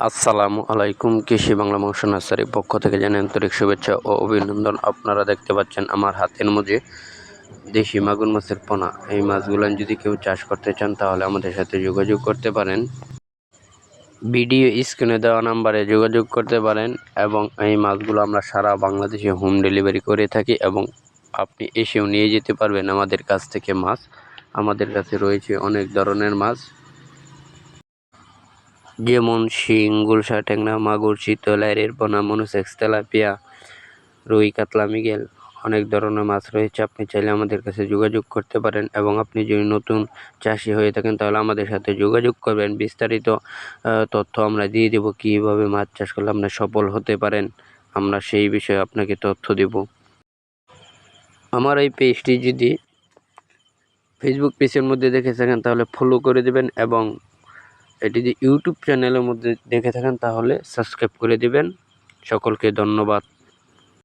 আসসালামু আলাইকুম, কৃষি বাংলা মাংস নার্সারির পক্ষ থেকে জানাই আন্তরিক শুভেচ্ছা ও অভিনন্দন। আপনারা দেখতে পাচ্ছেন আমার হাতের মধ্যে দেশি মাগুর মাছের পোনা। এই মাছগুলো যদি কেউ চাষ করতে চান, তাহলে আমাদের সাথে যোগাযোগ করতে পারেন। ভিডিও স্ক্রিনে দেওয়া নাম্বারে যোগাযোগ করতে পারেন এবং এই মাছগুলো আমরা সারা বাংলাদেশে হোম ডেলিভারি করে থাকি এবং আপনি এসেও নিয়ে যেতে পারবেন আমাদের কাছ থেকে মাছ। আমাদের কাছে রয়েছে অনেক ধরনের মাছ। যেমন শিং গুলশা ট্যাংরা মাগুর, চিতল এর পোনা মনুসেক্স তেলাপিয়া, রুই, কাতলা, মিগেল অনেক ধরনের মাছ রয়েছে। আপনি চাইলে আমাদের কাছে যোগাযোগ করতে পারেন এবং আপনি যদি নতুন চাষি হয়ে থাকেন তাহলে আমাদের সাথে যোগাযোগ করবেন। বিস্তারিত তথ্য আমরা দিয়ে দেব, কীভাবে মাছ চাষ করলে আপনি সফল হতে পারেন। আমরা সেই বিষয়ে আপনাকে তথ্য দেব। আমার এই পেজটি যদি ফেসবুক পেজের মধ্যে দেখে থাকেন তাহলে ফলো করে দেবেন এবং এটি যদি ইউটিউব চ্যানেলের মধ্যে দেখে থাকেন তাহলে সাবস্ক্রাইব করে দেবেন। সকলকে ধন্যবাদ।